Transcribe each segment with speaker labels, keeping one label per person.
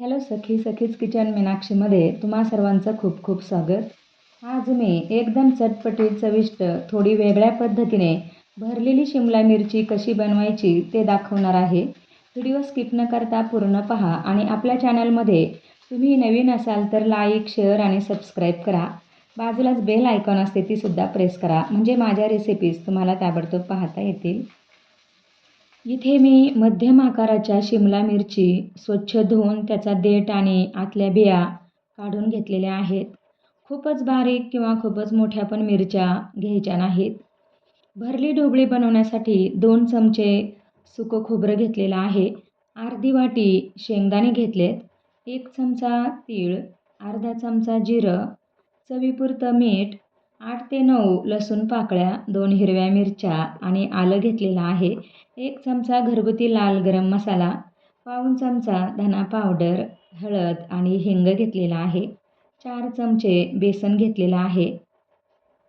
Speaker 1: Hello सखी सखीच kitchen मीनाक्षीमध्ये तुम्हा सर्वांचं खूप खूप स्वागत. आज मी एकदम चटपटीत चविष्ट थोडी वेगळ्या पद्धतीने भरलेली शिमला मिरची कशी बनवायची ते दाखवणार आहे. व्हिडिओ स्किप न करता पूर्ण पहा आणि आपल्या चॅनलमध्ये तुम्ही नवीन असाल तर लाईक शेअर आणि सबस्क्राईब करा. बाजूलाच बेल आयकॉन असते तीसुद्धा प्रेस करा. म्हणजे माझ्या रेसिपीज तुम्हाला ताबडतोब पाहता येतील. इथे मी मध्यम आकाराच्या शिमला मिरची स्वच्छ धुवून त्याचा देठ आणि आतल्या बिया काढून घेतलेल्या आहेत. खूपच बारीक किंवा खूपच मोठ्या पण मिरच्या घ्यायच्या नाहीत. भरली ढोबळी बनवण्यासाठी दोन चमचे सुकं खोबरं घेतलेलं आहे. अर्धी वाटी शेंगदाणे घेतलेत. एक चमचा तीळ अर्धा चमचा जिरं चवीपुरतं मीठ आठ ते नऊ लसूण पाकळ्या दोन हिरव्या मिरच्या आणि आलं घेतलेलं आहे. एक चमचा घरगुती लाल गरम मसाला पाऊण चमचा धना पावडर हळद आणि हिंग घेतलेला आहे. चार चमचे बेसन घेतलेलं आहे.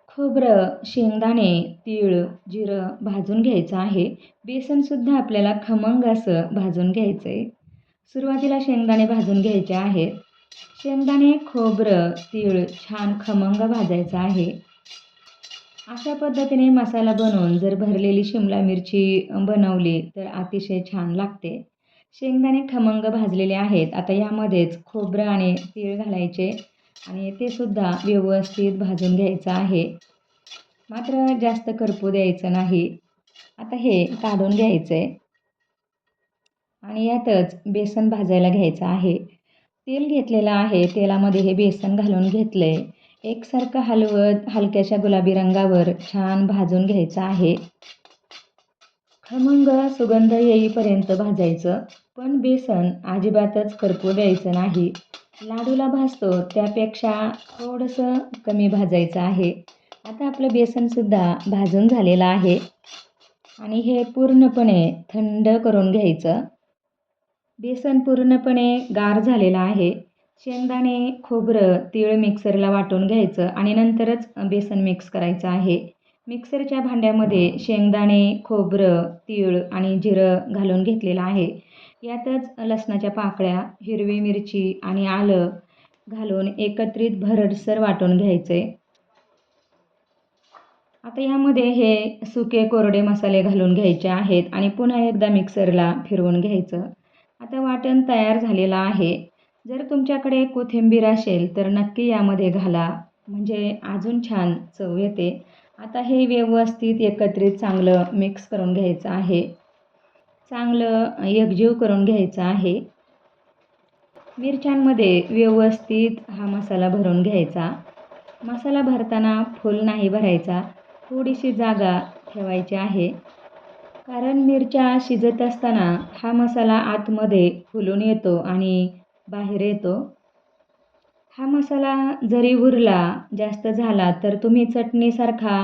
Speaker 1: खोबरं शेंगदाणे तीळ जिरं भाजून घ्यायचं आहे. बेसनसुद्धा आपल्याला खमंग असं भाजून घ्यायचं आहे सुरुवातीला शेंगदाणे भाजून घ्यायचे आहेत. शेंगदाणे खोबरं तीळ छान खमंग भाजायचं आहे. अशा पद्धतीने मसाला बनवून जर भरलेली शिमला मिरची बनवली तर अतिशय छान लागते. शेंगदाणे खमंग भाजलेले आहेत. आता यामध्येच खोबरं आणि तीळ घालायचे आणि ते सुद्धा व्यवस्थित भाजून घ्यायचं आहे. मात्र जास्त करपू द्यायचं नाही. आता हे काढून घ्यायचं आहे आणि यातच बेसन भाजायला घ्यायचं आहे. तेल घेतलेलं आहे. तेलामध्ये हे बेसन घालून घेतलं आहे एकसारखं हलवत हलक्याशा गुलाबी रंगावर छान भाजून घ्यायचं आहे. खमंग सुगंध येईपर्यंत भाजायचं. पण बेसन अजिबातच करपू द्यायचं नाही. लाडूला भाजतो त्यापेक्षा थोडंसं कमी भाजायचं आहे. आता आपलं बेसनसुद्धा भाजून झालेलं आहे. आणि हे पूर्णपणे थंड करून घ्यायचं. बेसन पूर्णपणे गार झालेलं आहे. शेंगदाणे खोबरं तीळ मिक्सरला वाटून घ्यायचं आणि नंतरच बेसन मिक्स करायचं आहे. मिक्सरच्या भांड्यामध्ये शेंगदाणे खोबरं तीळ आणि जिरं घालून घेतलेलं आहे. यातच लसणाच्या पाकळ्या हिरवी मिरची आणि आलं घालून एकत्रित भरडसर वाटून घ्यायचं. आहे आता यामध्ये हे सुके कोरडे मसाले घालून घ्यायचे आहेत आणि पुन्हा एकदा मिक्सरला फिरवून घ्यायचं. आता वाटण तयार झालेलं आहे. जर तुमच्याकडे कोथिंबीर असेल तर नक्की यामध्ये घाला. म्हणजे अजून छान चव येते. आता हे व्यवस्थित एकत्रित चांगलं मिक्स करून घ्यायचं आहे. चांगलं एकजीव करून घ्यायचं आहे. मिरच्यांमध्ये व्यवस्थित हा मसाला भरून घ्यायचा. मसाला भरताना फुल नाही भरायचा. थोडीशी जागा ठेवायची आहे. कारण मिरच्या शिजत असताना हा मसाला आतमध्ये फुलून येतो आणि बाहेर येतो. हा मसाला जरी उरला जास्त झाला तर तुम्ही चटणीसारखा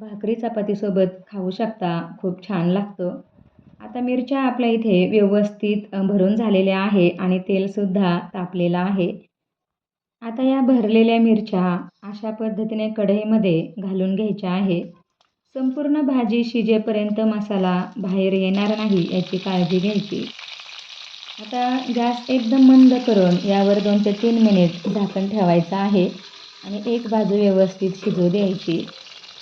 Speaker 1: भाकरी चपातीसोबत खाऊ शकता. खूप छान लागतो. आता मिरच्या आपल्या इथे व्यवस्थित भरून झालेल्या आहे आणि तेलसुद्धा तापलेलं आहे. आता या भरलेल्या मिरच्या अशा पद्धतीने कढईमध्ये घालून घ्यायच्या आहे संपूर्ण भाजी शिजेपर्यंत मसाला बाहेर येणार नाही याची काळजी घ्यायची. आता गॅस एकदम मंद करून यावर दोन ते तीन मिनिट झाकण ठेवायचं आहे आणि एक बाजू व्यवस्थित शिजू द्यायची.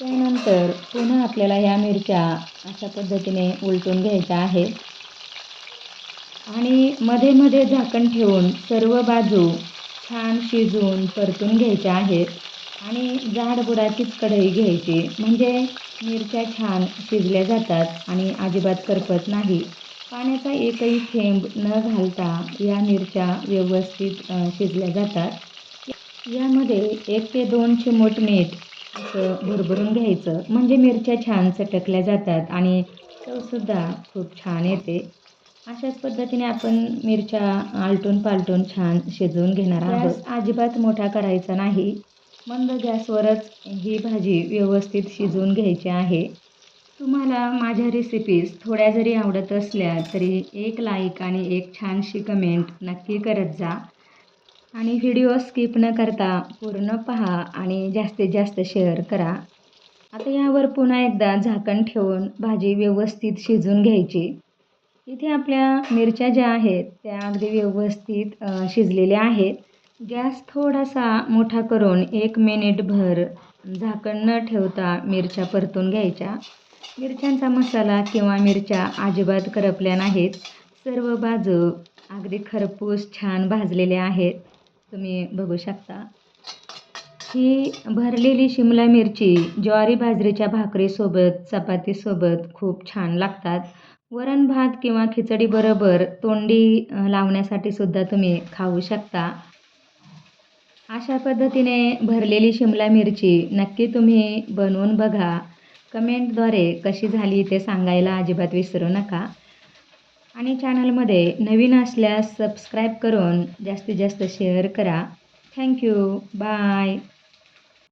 Speaker 1: त्यानंतर पुन्हा आपल्याला ह्या मिरच्या अशा पद्धतीने उलटून घ्यायच्या आहेत. आणि मध्ये मध्ये झाकण ठेवून सर्व बाजू छान शिजवून परतून घ्यायच्या आहेत. आणि जाड बुडाचीच कढई घ्यायची. म्हणजे मिरच्या छान शिजल्या जातात आणि अजिबात करपत नाही. पाण्याचा एकही थेंब न घालता या मिरच्या व्यवस्थित शिजल्या जातात. यामध्ये एक ते दोन चिमूट मीठ असं भरभरून घ्यायचं. म्हणजे मिरच्या छान चटकल्या जातात आणि चवसुद्धा खूप छान येते. अशाच पद्धतीने आपण मिरच्या आलटून पालटून छान शिजवून घेणार आहोत. अजिबात मोठा करायचा नाही. मंद गॅसवरच ही भाजी व्यवस्थित शिजवून घ्यायची आहे. तुम्हाला माझ्या रेसिपीज थोड्या जरी आवडत असल्या तरी एक लाईक आणि एक छानशी कमेंट नक्की करत जा. आणि व्हिडिओ स्किप न करता पूर्ण पहा आणि जास्तीत जास्त शेअर करा. आता यावर पुन्हा एकदा झाकण ठेवून भाजी व्यवस्थित शिजून घ्यायची. इथे आपल्या मिरच्या ज्या आहेत त्या अगदी व्यवस्थित शिजलेल्या आहेत. गॅस थोडासा मोठा करून एक मिनिटभर झाकण न ठेवता मिरच्या परतून घ्यायच्या. मिरच्यांचा मसाला किंवा मिरच्या अजिबात करपल्या नाहीत. सर्व बाजू अगदी खरपूस छान भाजलेल्या आहेत. तुम्ही बघू शकता. ही भरलेली शिमला मिरची ज्वारी बाजरीच्या भाकरीसोबत चपातीसोबत खूप छान लागतात. वरण भात किंवा खिचडीबरोबर तोंडी लावण्यासाठी सुद्धा तुम्ही खाऊ शकता. अशा पद्धतीने भरलेली शिमला मिरची नक्की तुम्ही बनवून बघा. कमेंटद्वारे कशी झाली ते सांगायला अजिबात विसरू नका. आणि चॅनलमध्ये नवीन असल्यास सबस्क्राईब करून जास्तीत जास्त शेअर करा. Thank you. बाय.